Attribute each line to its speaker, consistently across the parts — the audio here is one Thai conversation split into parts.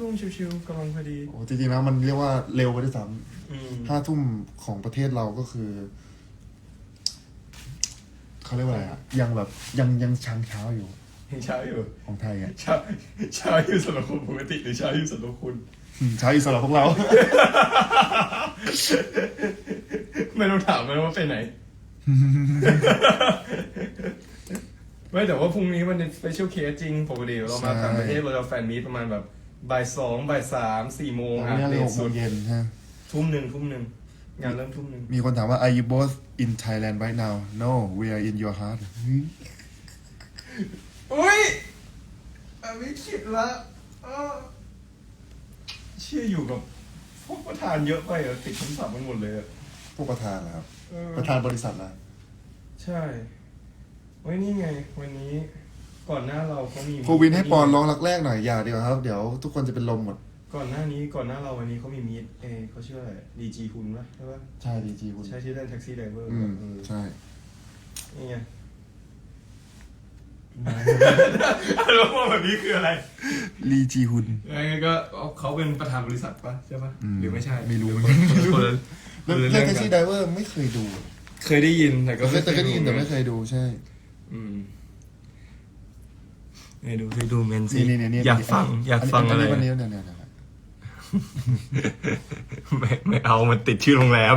Speaker 1: ทุ่มชิวๆกำลังพอดี
Speaker 2: โอ้จริงๆแล้วมันเรียกว่าเร็วไปด้วยซ้
Speaker 1: อืมำ
Speaker 2: ห้าทุ่มของประเทศเราก็คือเขาเรียกว่าอะไรอะยังแบบยังยังช้างเช้าอยู่
Speaker 1: ยังเช้าอยู่
Speaker 2: ของไทยอะ
Speaker 1: เช้าเช้าอยู่สำหรับคนปกติหรือเช้าอยู่สำหรับคุณ
Speaker 2: อืมเช้าอยู่สำหรับพวกเรา
Speaker 1: ไม่ต้องถามเลยว่าไปไหน ไม่แต่ว่าพรุ่งนี้มันเป็นสเปเชียลเคสจริงปกติเรามา
Speaker 2: ใช่
Speaker 1: ต่างประเทศเราจะแฟนมีตประมาณแบบ บ่ายสองบ่ายสามสี่โมง
Speaker 2: อั
Speaker 1: อะ
Speaker 2: นนี้
Speaker 1: เล
Speaker 2: เลย
Speaker 1: ท
Speaker 2: หกโม
Speaker 1: สุด
Speaker 2: งเย็นฮะ
Speaker 1: ทุ่มหนึ่งทุ่มหนึ่งงานเริ่มทุ่มหนึ่ง
Speaker 2: มีคนถามว่า are you both in Thailand right now no we are in your heart เฮ้ย
Speaker 1: อุ้ยอันนี้คิดละเอ้อเชื่ออยู่กับพวกประธานเยอะไปเหรอติดคำศัพท์มันหมดเลยอะ
Speaker 2: พวกประธานนะครับ
Speaker 1: เออ
Speaker 2: ประธานบริษัทนะ
Speaker 1: ใช่ไว้นี่ไง วันนี้ ก่อนหน้าเราเขามี
Speaker 2: ครูวินให้ปอนร้องรักแรกหน่อยอย่าดีกว่าครับ เดี๋ยวทุกคนจะเป็นลมหมด
Speaker 1: ก่อนหน้านี้ก่อนหน้าเราวันนี้เขามีมีดเอเขาชื่ออะไรดีจีคุณปะใช่ปะ
Speaker 2: ใช่ดีจีคุณ
Speaker 1: ใช่ที่เล่นแท็กซี่ไดเวอร์
Speaker 2: อืม
Speaker 1: เออ
Speaker 2: ใช่
Speaker 1: นี่ไงแล้วว่าแบบนี้คืออะไร
Speaker 2: ลีจีฮุน
Speaker 1: ไงก็เขาเป็นประธานบริษัทปะใช่ปะ
Speaker 2: อืม
Speaker 1: หรือไม่ใช่
Speaker 2: ไม่รู้
Speaker 1: หอคนละคนละ
Speaker 2: เรื่อง
Speaker 1: คนละ
Speaker 2: เรื่อง
Speaker 1: กั
Speaker 2: แท็
Speaker 1: น
Speaker 2: กซี่ไดเวอร์ไม่เคยดู
Speaker 1: เคยได้ยินแต่ก็
Speaker 2: แต่ก็ได้ยินแต่ไม่เคยดูใช่
Speaker 1: อืม เนี่ยดูสิดูเมนสิ
Speaker 2: นี่นี่นี่
Speaker 1: อยากฟัง อยากฟังอะไร
Speaker 2: วันนี้เนี่ยเนี่ยเนี่ยเนี่ย
Speaker 1: ไม่ไม่เอามันติดชื่อโรงแรม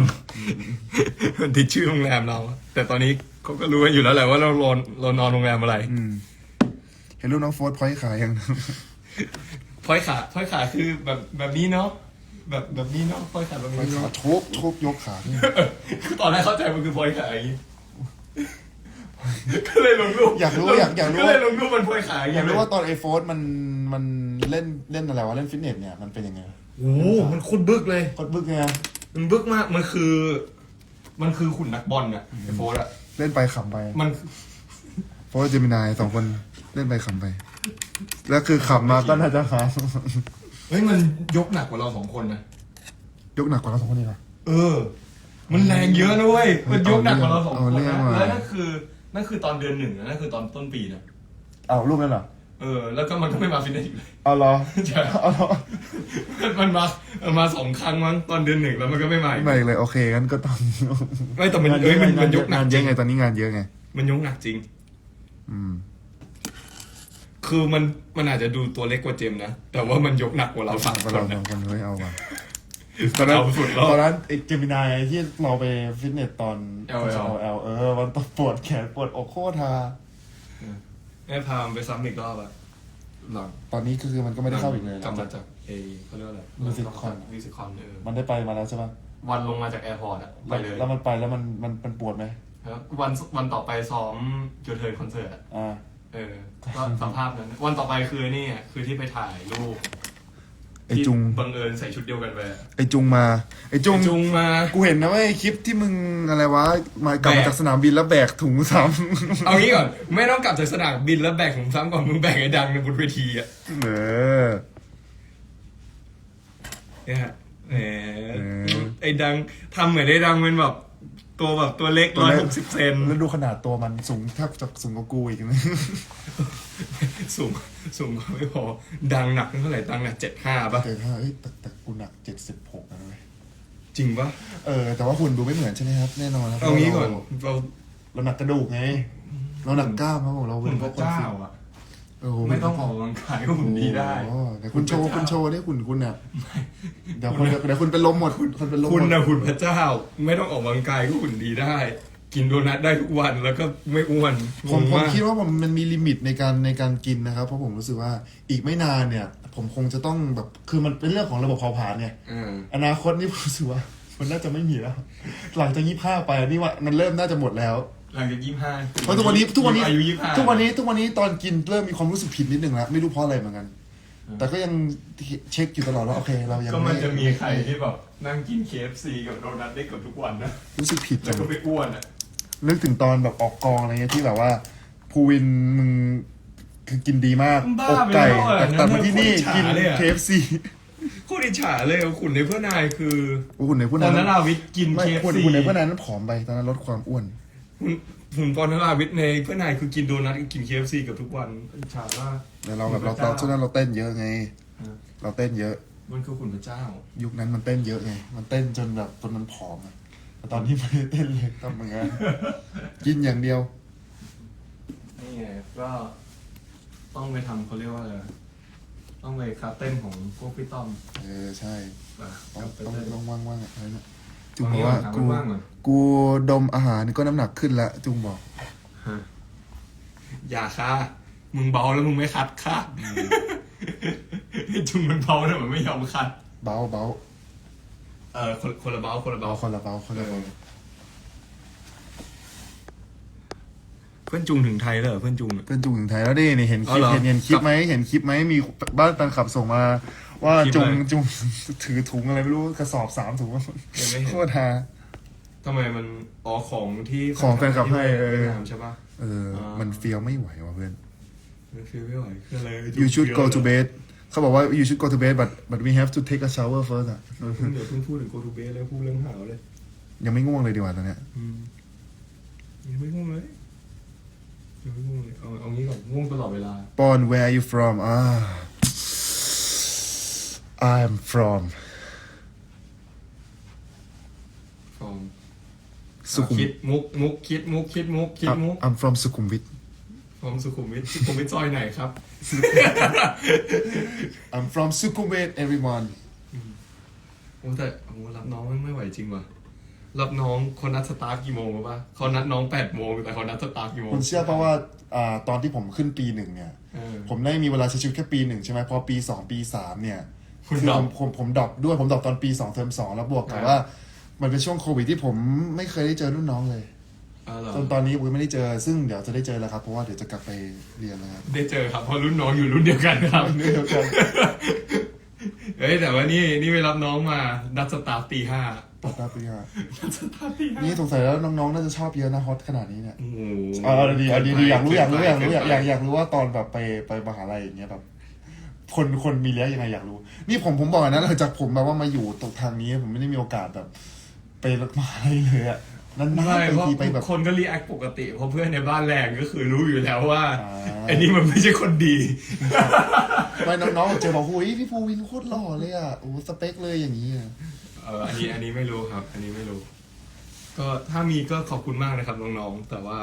Speaker 1: มันติดชื่อโรงแรมเรา แต่ตอนนี้เขาก็รู้กันอยู่แล้วแหละว่าเรานอนเรานอนโรงแรมอะไร
Speaker 2: อืมเห็นรูปน้องโฟร์พอยต์ขายยัง
Speaker 1: พลอยขาพลอยขาคือแบบแบบนี้เนาะแบบแบบนี้เนาะพลอยขาแบบ
Speaker 2: พอย
Speaker 1: นี้
Speaker 2: ขา
Speaker 1: เนาะ
Speaker 2: โชกโชกยกขาขึ้น
Speaker 1: คือตอนแรกเข้าใจมันคือพลอยขาอย่างนี้ ก็เลยลงรูป
Speaker 2: อยากรู้อยากอยากรู้
Speaker 1: ก็เลยลงรูปมันพลอยขาอย่าง
Speaker 2: อยาก
Speaker 1: นี้
Speaker 2: รู้ว่าตอนไอโฟนมันมันเล่นเล่นอะไรวะเล่นฟิตเนสเนี่ยมันเป็นยังไง
Speaker 1: โอ้โหมันโคตรบึกเลย
Speaker 2: กดบึกไง
Speaker 1: มันบึกมาก มันคือ มันคือขุนนักบอลอะไอโฟร์อะ
Speaker 2: เล่นไปขำไป
Speaker 1: มัน
Speaker 2: โฟร์เจมินายสองคนเล่นไปขำไป แล้วคือขำมาก็น่าจะหา
Speaker 1: เฮ้ย มันยกหนักกว่าเราสองคนนะ
Speaker 2: ยกหนักกว่าเราสองคนนี่เหรอ
Speaker 1: เออ มันแรงเยอะนะเว้ย มันยกหนักกว่าเราสองคน
Speaker 2: เอาเรื่อ
Speaker 1: นะ
Speaker 2: งมา
Speaker 1: แล้วนั่นคือ นั่นคือตอนเดือนหนึ่งนะนั่นคือตอนต้นปีนะ
Speaker 2: เอารูปนั้นเหรอ
Speaker 1: เออ แล้วก็มันก็ไม่มาฟิตเนสอีกเลย
Speaker 2: เอาเหรอ
Speaker 1: ใช่
Speaker 2: เอาเหรอ
Speaker 1: มันมามันมาสองครั้งมั้งตอนเดือนหนึ่งแล้วมันก็ไม่มาอีก
Speaker 2: ไม่เลยโอเคงั้นก็ต้อง
Speaker 1: ไม่แต่มันเอ้ยมันมันยกหนัก
Speaker 2: งาน
Speaker 1: จ
Speaker 2: เย
Speaker 1: ริ
Speaker 2: อะ
Speaker 1: ง
Speaker 2: ไงตอนนี้งานเยอะไง
Speaker 1: มันยกหนักจริง
Speaker 2: อืม
Speaker 1: คือมันมันอาจจะดูตัวเล็กกว่าเจมส์นะ แต่ว่ามันยกหนักกว่าเราสามค
Speaker 2: เรา
Speaker 1: น
Speaker 2: ส
Speaker 1: นะ
Speaker 2: องคนเฮ้ยเอาว่ะ ตอนนั้น
Speaker 1: เอาสุดแล้ว
Speaker 2: ตอนนั้นไอ้เจมินายที่เราไปฟิตเนสตอน
Speaker 1: LL
Speaker 2: เอลเออมันต้องปวดแขนปวดอกโคตรทา
Speaker 1: แม่พามไปซ้ำอีกรอบอะหลัง
Speaker 2: ตอนนี้ก็คือมันก็ไม่ได้เข้าอีกเลย
Speaker 1: กลับมาจากเอเขาเรียกว่าอะไร
Speaker 2: Musicon
Speaker 1: มิวสิคอนเออ
Speaker 2: มันได้ไปมาแล้วใช่ปะ
Speaker 1: วันลงมาจากแอร์พอร์ตอะไปเลย
Speaker 2: แล้วมันไปแล้วมันมันมันปวดไหม
Speaker 1: ครับวันวันต่อไปซ้อมจูเทิร์นคอนเสิร์ตอะ
Speaker 2: อ่า
Speaker 1: เออก็สภาพนั้น วันต่อไปคือนี่อะคือที่ไปถ่ายรูป
Speaker 2: ไอจุง
Speaker 1: ที่บังเอิญใส่ชุดเดียวกันไปอะ
Speaker 2: ไอจุงมา ไอจุง
Speaker 1: จุงมา
Speaker 2: กูเห็นนะเว่าไอคลิปที่มึงอะไรวะ มากลับ
Speaker 1: แบ
Speaker 2: มากจากสนามบินแล้วแบกถุงซ้
Speaker 1: เอางี้ก่อน ไม่ต้องกลับจากสนามบินแล้วแบกของซ้ำก่อนมึงแบกไอ้ดังในบนเวทีอะำ
Speaker 2: เออ
Speaker 1: เนี่ยฮะแหม
Speaker 2: เออ
Speaker 1: ไอ้ดังทำเหมือนไอ้ดังเป็นแบบ ตัวแบบตัวเล็ก
Speaker 2: ตัว
Speaker 1: ร้อย
Speaker 2: เล็ก
Speaker 1: หกสิบเซน
Speaker 2: แล้วดูขนาดตัวมันสูงแทบจะสูงกว่ากูอีกนะ
Speaker 1: สูงสูงกว่าไม่พอ ดังหนักเท่าไหร่ดังหนักเจ็ดห้าป่ะ
Speaker 2: แต่ถ้าเอ้ยแต่แต่กูหนักเจ็ดสิบหกนะเว้ย
Speaker 1: จริงป่ะ
Speaker 2: เออแต่ว่าหุ่นดูไม่เหมือนใช่ไหมครับ แน่นอนครับ
Speaker 1: เอางี้ก่อน
Speaker 2: เรา
Speaker 1: เรา
Speaker 2: เราหนักกระดูกไง เราหนักกล้ามครับผมเรา
Speaker 1: หุ่นพ
Speaker 2: พว
Speaker 1: ระ
Speaker 2: กคน
Speaker 1: เจ้า
Speaker 2: ฟิต
Speaker 1: อะ
Speaker 2: โอ้โห
Speaker 1: ไม่ต้องออกกำลังกายก็หุ่นดีได้
Speaker 2: โอ้โหเดี๋ยวคุณโชว์
Speaker 1: หุ่นพระเจ้า
Speaker 2: คุณโชว์นี่หุ่นคุณเนี่ยเดี๋ยวคนเดี๋ยวเดี๋ยวคุณเป็นลมหมดคนเป็นลมหมด
Speaker 1: คุณนะหุ่นพระเจ้า ไม่ต้องออกกำลังกายก็หุ่นดีได้ กินโดนัทได้ทุกวันแล้วก็ไม่อ้วน
Speaker 2: ผม
Speaker 1: ง
Speaker 2: ผมา
Speaker 1: ก
Speaker 2: คิดว่าผมมันมีลิมิตในการในการกินนะครับ เพราะผมรู้สึกว่าอีกไม่นานเนี่ย ผมคงจะต้องแบบคือมันเป็นเรื่องของระบบเผาผลาญเนี่ย
Speaker 1: เออ
Speaker 2: อนาคตนี่ผมรู้สึกว่า มันน่าจะไม่มีแล้ว หลังจากยี่ห้าไปนี่ว่ามันเริ่มน่าจะหมดแล้ว
Speaker 1: หลังจากยี่ห้า
Speaker 2: เพราะทุกวันนี้ทุกวันนี้
Speaker 1: อายุยี่ห้า
Speaker 2: ทุกวันนี้ทุกวันนี้ตอนกินเริ่มมีความรู้สึกผิดนิดนึงแล้วไม่รู้เพราะอะไรเหมือนกัน แต่ก็ยังเช็คอยู่ตลอดว่าโอเค เรายัง
Speaker 1: ก็มัน
Speaker 2: ไจะ
Speaker 1: มีใครที่แบบนั่งกิน KFC กับโดนัทได้เกือบทุกวันนะ
Speaker 2: รู้สึกผิด
Speaker 1: แล้
Speaker 2: จั
Speaker 1: ว
Speaker 2: ง
Speaker 1: ก็ไปอ้วนอะ
Speaker 2: นึกถึงตอนแบบออกกองอะไรเงี้ยที่แบบว่าภูวินมึงคือกินดีมาก
Speaker 1: บ้า
Speaker 2: อก
Speaker 1: ไป
Speaker 2: ไก่
Speaker 1: แล้วอะ
Speaker 2: แต่ตัดมาที่นี่
Speaker 1: นั่นน่ะ
Speaker 2: กิน
Speaker 1: โคตรอิจฉาเลยอะ
Speaker 2: KFC
Speaker 1: โคตรอิจฉาเลยเอาขุนในเพื่อนนายคือ
Speaker 2: โอ้หุ่นในพวก
Speaker 1: ต
Speaker 2: นั้
Speaker 1: อน
Speaker 2: น
Speaker 1: นั้นอาวิทย์กิน
Speaker 2: ไม่
Speaker 1: KFC
Speaker 2: หุ่นหุ่นในพวกนั้นผอมไปตอนนั้นลดความอ้วน
Speaker 1: หุ่นหุ่นปอนนราวิทย์ในเพื่อนนายคือกินโดนัทกิน KFC เกับทุกวันอิจฉามาก
Speaker 2: แต่เราแบบเรา
Speaker 1: พระเจ้า
Speaker 2: เราช่วงนั้นเราเต้นเยอะไงเราเต้นเยอะ
Speaker 1: มันคือคุณพระเจ้า
Speaker 2: ยุคนั้นมันเต้นเยอะไง มันเต้นจนแบบจนมันผอมอะแต่ตอนนี้ไม่ได้เต้นเลยทำเหมือนกันกินอย่างเดียว
Speaker 1: นี่ไงก็ต้องไปทำเขาเรียกว่าอะไรต้องไปคลาสเต้นของพวกพี่ต้อม
Speaker 2: เออใช่
Speaker 1: อะ
Speaker 2: ต้อง
Speaker 1: ไป
Speaker 2: ต้อง
Speaker 1: เต้น
Speaker 2: ต้องว่างว่างๆอะไรนะ จุง
Speaker 1: เอา
Speaker 2: บ
Speaker 1: งี้
Speaker 2: อกว่า
Speaker 1: ก่อนถาม
Speaker 2: กู
Speaker 1: ว่างๆก่อน
Speaker 2: กูดมอาหารก็น้ำหนักขึ้นละจุงบอก
Speaker 1: ฮะอย่าค่ามึงเบาแล้วมึงไม่คัดค่าจุงมันเบาแต่มันไม่ยอมคัด
Speaker 2: เบาเบา
Speaker 1: เออคนคนละเบาคนละ
Speaker 2: เบา
Speaker 1: เบา
Speaker 2: คนละเบาคนละเบา
Speaker 1: เพื่อนจุงถึงไทยเลยเหรอเพื่อนจุงอะ
Speaker 2: เพื่อนจุงถึงไทยแล้วดินี่เห็นคลิป
Speaker 1: อ๋อเหรอ
Speaker 2: เห็นเห็นคลิปไหมเห็นคลิปไหมมีบ้านแฟนคลับส่งมา ว่า
Speaker 1: คลิป
Speaker 2: จุง
Speaker 1: อะไร
Speaker 2: จุง ถือถุงอะไรไม่รู้กระสอบสามถุง
Speaker 1: ยังไม่เห็น
Speaker 2: โคตรฮา
Speaker 1: ทำไมมันอ๋อของที่
Speaker 2: ของแฟนคลับให้เออ
Speaker 1: วียดนามใช่ปะ
Speaker 2: เออ
Speaker 1: อ่ามั
Speaker 2: มันเฟี้ยวไม่ไหวว่ะเพื่อน
Speaker 1: มันฟีลไม่ไหวคืออะไร
Speaker 2: you should go to bed เขาบอกว่า you should go to bed but but we have to take a shower first อะ
Speaker 1: เดี๋ยวเพิ่งพูดถึง go to bed แล้วพูดเรื่องหาวเลย
Speaker 2: ยังไม่ง่วงเลยดีกว่าตอนเนี้ย
Speaker 1: อืมยังไม่ง่วงเลย ยังไม่ง่วงเลยเอาเอางี้ก่อนง่วงตลอดเวลา
Speaker 2: ปอน where are you from อ่า I'm from
Speaker 1: ฟอง
Speaker 2: สุขุม
Speaker 1: คิดมุกมุกคิดมุกคิดมุกคิด
Speaker 2: I'm
Speaker 1: มุก
Speaker 2: I'm from สุขุมวิท
Speaker 1: ฟองสุขุมวิทสุขุมวิทซอยไหนครับ
Speaker 2: I'm from สุขุมวิท everyone
Speaker 1: โอ้แต่โอ้รับน้องไม่ไม่ไหวจริงว่ะ รับน้องคนนัดสตาร์ทกี่โมงรู้ป่ะเขานัดน้องแปดโมงแต่เขานัดสตาร์ทกี่โมง
Speaker 2: คุณเชื่อเพราะว่าอ่าตอนที่ผมขึ้นปีหนึ่งเนี่ย
Speaker 1: เออ
Speaker 2: ผมได้มีเวลาใช้ชีวิตแค่ปีหนึ่งใช่ไหมพอปีสองปีสามเนี่ย
Speaker 1: คุณ
Speaker 2: คือ
Speaker 1: ดรอ
Speaker 2: ผ
Speaker 1: ป
Speaker 2: มผมผมดรอปด้วยผมดรอปตอนปีสองเทอมสองแล้วบวกกับ
Speaker 1: อ่า
Speaker 2: ว่า มันเป็นช่วงโควิดที่ผมไม่เคยได้เจอรุ่นน้องเลย
Speaker 1: อ๋อเหรอ
Speaker 2: จนตอนนี้ผมไม่ได้เจอซึ่งเดี๋ยวจะได้เจอแล้วครับเพราะว่าเดี๋ยวจะกลับไปเรียนแล้วครับ
Speaker 1: ได้เจอครับเพราะรุ่นน้องอยู่รุ่นเดียวกันครับ
Speaker 2: เดียวกัน
Speaker 1: เฮ้ยแต่ว่านี่นี่ไปรับน้องมานัดสตาร์ทตีห้า
Speaker 2: ตอนปีห้า
Speaker 1: นัดสตาร์ทตีห้า
Speaker 2: นี่สงสัยแล้วน้องๆน่าจะชอบเยอะนะฮอตขนาดนี้เนี่ย
Speaker 1: โอ้โห
Speaker 2: เอาเอาดีเอาดีดีอยากรู้อยากรู้อยากรู้อยากอยาก
Speaker 1: เกินไป
Speaker 2: อยากรู้ว่าตอนแบบไปไปมหาลัยอย่างเงี้ยแบบ คนคนมีเลี้ยงยังไงอยากรู้ นี่ผมผมบอกนะหลังจากผมแบบว่ามาอยู่ตรงทางนี้ ผมไม่ได้มีโอกาสแบบ ไปมหาลัยเลยอะ นั่น
Speaker 1: ไม่
Speaker 2: ๆไป
Speaker 1: เพราะ
Speaker 2: ทีไปแบบ
Speaker 1: คนก็รีแอคปกติ เพราะเพื่อนในบ้านแรงก็คือรู้อยู่แล้วว่า
Speaker 2: อ่า
Speaker 1: ไอ้นี่มันไม่ใช่คนดี
Speaker 2: ไม่น้องๆเจอบอกหุยพี่ภูวินโคตรหล่อเลยอะโอ้สเปคเลยอย่างนี้อะ
Speaker 1: เอออันนี้อันนี้ไม่รู้ครับ อันนี้ไม่รู้ ก็ถ้ามีก็ขอบคุณมากนะครับน้องๆแต่ว่า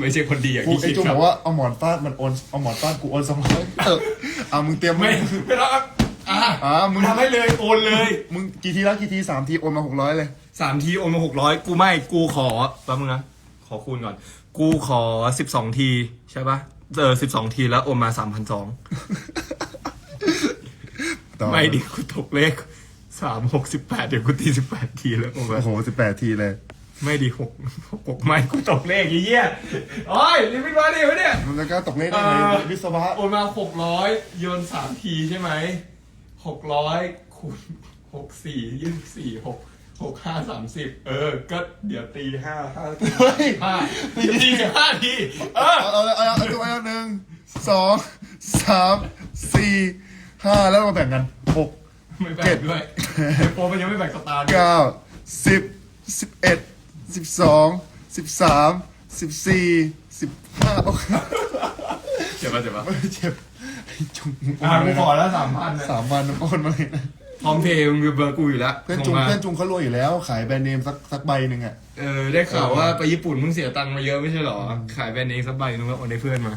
Speaker 1: ไม่ใช่คนดีอย่าง
Speaker 2: กู
Speaker 1: ที่
Speaker 2: ไอ้
Speaker 1: คิด
Speaker 2: จุง
Speaker 1: ครับ
Speaker 2: อบกว่าเอาหมอนฟาดมันโอนเอาหมอนฟาดกูโอนสองร้อยเอออะมึงเตรียม
Speaker 1: ไม่ไม่ต้อง อะ
Speaker 2: อ่ามึง
Speaker 1: ทำให้เลยโอนเลย
Speaker 2: มึงกี่ทีแล้วกี่ทีสามทีโอนมาหกร้อยเลย
Speaker 1: สามทีโอนมาหกร้อยกูไม่กูขอแป๊บนึงนะขอคูณก่อน กูขอสิบสองทีใช่ปะเออสิบสองทีแล้วโอนมาสามพันสอง
Speaker 2: ต่อ
Speaker 1: ไม่ดิกูตกเลขสามหกสิบแปดเดี๋ยวกูตีสิบแปดทีแล้วโอนมา
Speaker 2: โอ้โหสิบแปดทีเลย
Speaker 1: ไม่ดีหกหกไม่กูตกเลขไอ้เหี้ยโอ้ยรีบไปมาดิวะเนี่ย
Speaker 2: มันก็ตกเลขได้ไง
Speaker 1: เอ่อ
Speaker 2: วิศวะ
Speaker 1: โอนมาหกร้อยโยนสามทีใช่ไหม หกร้อยคูณหกสี่ยี่สิบสี่หกหกห้าสามสิบเออ ก็เดี๋ยวตีห้าห้า
Speaker 2: เฮ้ย
Speaker 1: ห้าตีสิบห้าทีเออ
Speaker 2: เอาเอาเอาเอาเอาเอาหนึ่งสองสามสี่ห้าแล้วมาแบ่งกันหก
Speaker 1: ไม่แบ่งด้วยไอโฟนมันยังไม่แบ่งสตาร์ท
Speaker 2: เก้าสิบสิบเอ็ดสิบสองสิบสามสิบสี่สิบห้าโอ้ย
Speaker 1: เจ็บปะเจ็บปะ
Speaker 2: ไม่เจ็บไอ้ จุง
Speaker 1: อ่ากูขอแล้วสามพันนะ
Speaker 2: สามวันโอนมาเลยนะ
Speaker 1: พร้อมเพย์มึงมีเบอร์กูอยู่แล้ว
Speaker 2: เพื่อนจุง
Speaker 1: ส่มา
Speaker 2: เพื่อนจุงเขารวยอยู่แล้ว ขายแบรนด์เนมสักสักใบหนึ่งอะ
Speaker 1: เออได้ข่าวว่าไปญี่ปุ่นมึงเสียตังค์มาเยอะไม่ใช่หรอ ขายแบรนด์เองสักใบนึงแล้วโอนให้เพื่อนมา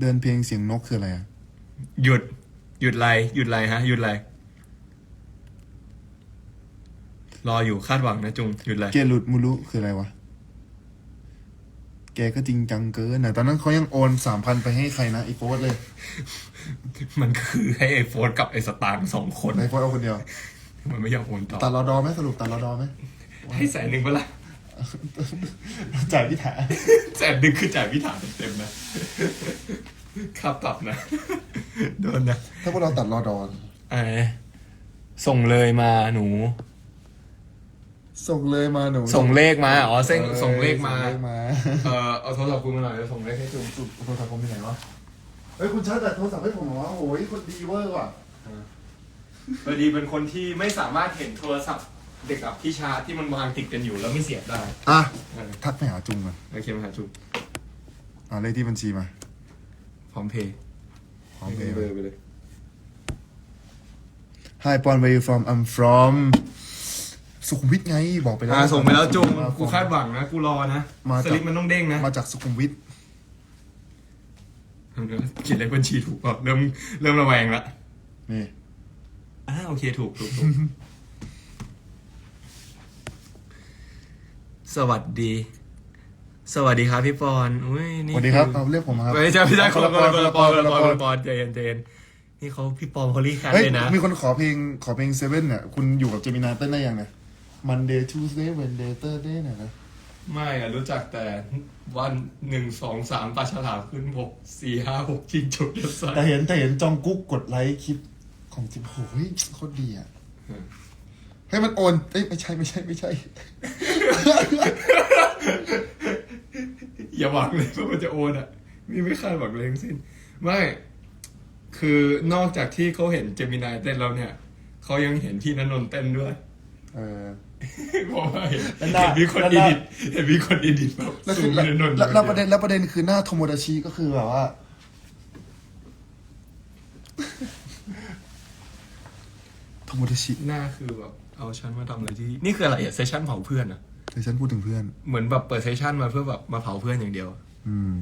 Speaker 2: เดินเพลงเสียงนกคืออะไรอะ
Speaker 1: หยุด หยุดไรหยุดไรฮะ หยุดไรรออยู่คาดหวังนะจุงหยุดไร
Speaker 2: เกลุดมูรุคืออะไรวะ แกก็จริงจังเกินนะตอนนั้นเขายังโอนสามพันไปให้ใครนะไอโฟสเลย
Speaker 1: มันคือให้ไอโฟนกับไอสตาร์สองคน
Speaker 2: ไอโฟสเอาคนเดียว
Speaker 1: มันไม่ยอมโอนต่อ
Speaker 2: ตัดรอดอไหมสรุปตัดรอดอไหม
Speaker 1: ให้แสนหนึ่งเปะล่า
Speaker 2: จ่ายพี่ถา
Speaker 1: แสนหนึ่งคือจ่ายพิธาเต็มๆนะค่าปรับนะโดนนะ
Speaker 2: ถ้าพวกเราตัดรอดอ
Speaker 1: ไอส่งเลยมาหนู
Speaker 2: ส่งเลยมาหนู
Speaker 1: ส่งเลขมา อ๋อเส้นส่งเลขมา
Speaker 2: ส่งเลขมา
Speaker 1: เออเอาโทรศัพท์คุณมาหน่อยจะส่งเลขให้จุง
Speaker 2: จุดโทรศัพท์ผมไปไหนวะเฮ้ยคุณชาร์จแบตโทรศัพท์ให้ผมเหรอวะโอ้ยคนดีเวอร์ว่ะ
Speaker 1: พอดีเป็นคนที่ไม่สามารถเห็นโทรศัพท์เด็กกับที่ชาร์จที่มันวางติดกันอยู่แล้วไม่เสียบได้
Speaker 2: อะ
Speaker 1: เออ
Speaker 2: ทักไปหาจุงก่อน
Speaker 1: โอเคมาหาจุง
Speaker 2: อ่าเลขที่บัญชีมา
Speaker 1: พร้อมเพย์
Speaker 2: พร้อมเพย์
Speaker 1: เบอร์ไปเลย
Speaker 2: Hi Pon where you from I'm from สุขุมวิทไงบอกไปแล้ว
Speaker 1: อ่าส่งไปแล้วจุง
Speaker 2: มา
Speaker 1: กูคาดหวังนะกูรอนะ
Speaker 2: มา
Speaker 1: ส
Speaker 2: จาก
Speaker 1: ลิปมันต้องเด้งนะ
Speaker 2: มาจากสุขุมวิท
Speaker 1: เขียนเลขบัญชีถูกเปล่าเริ่มเริ่มระแวงละ
Speaker 2: นี่
Speaker 1: อ่าโอเคถูกถูกถูกสวัสดี สวัสดีครับพี่ปอนอุ้ย
Speaker 2: ส
Speaker 1: นี่
Speaker 2: วัสดีครับ
Speaker 1: อ
Speaker 2: เอาเรียกผมมาครับ
Speaker 1: ไม่ใช่ไม่ใช่คนละปอนคนละปอนคนละปอน
Speaker 2: ค
Speaker 1: คน
Speaker 2: ละ
Speaker 1: ละปอนใจเย็นใจเย็นนี่เขาพี่ปอมเขารีแคท
Speaker 2: เฮ้ย
Speaker 1: เลยนะ
Speaker 2: มีคนขอเพลงขอเพลงเซเว่นเนี่ยคุณอยู่กับเจมินาเต้นได้ยังเนี่ย Monday Tuesday Wednesday Thursday เนี่ยนะ
Speaker 1: ไม่อะรู้จักแต่วันหนึ่งสองสามปลาฉลามขึ้นหกสี่ห้าหกจิงจกเดือดใส
Speaker 2: แต่เห็นแต่เห็นจองกุ๊กกดไลค์คลิปของจิมโอ้ยโคตรดีอะ
Speaker 1: อืม
Speaker 2: ให้ยมันโอนเอ้ยไม่ใช่ไม่ใช่ไม่ใช่
Speaker 1: อย่าหวังเลยว่ามันจะโอนอะนี่ไม่คาดหวังเลยทั้งสิ้น ไม่ คือนอกจากที่เขาเห็นเจมินายเต้นแล้วเนี่ย เขายังเห็นที่นนนท์เต้นด้วย
Speaker 2: เออ
Speaker 1: เพราะว่าเห็น
Speaker 2: แล้วหน้า
Speaker 1: เห็นมีคน
Speaker 2: แล้วห
Speaker 1: อี
Speaker 2: น้า
Speaker 1: ดิทเห็นมีคนอีดิทแบบ
Speaker 2: แล้ว
Speaker 1: สู
Speaker 2: คืองแล้ว
Speaker 1: นนนท์
Speaker 2: แล้วแล้วประเด็นแล้วประเด็นคือหน้าโทโมดาชิก็คือแบบว่า โทโมดาชิ
Speaker 1: หน้าคือแบบเอาฉันมาทำอะไรที่ นี่นี่คืออะไรอะเซสชั่นเผาเพื่อนอะ
Speaker 2: เดี๋ยวฉันพูดถึงเพื่อน
Speaker 1: เหมือนแบบเปิดเซสชั่นมาเพื่อแบบมาเผาเพื่อนอย่างเดียว
Speaker 2: อืม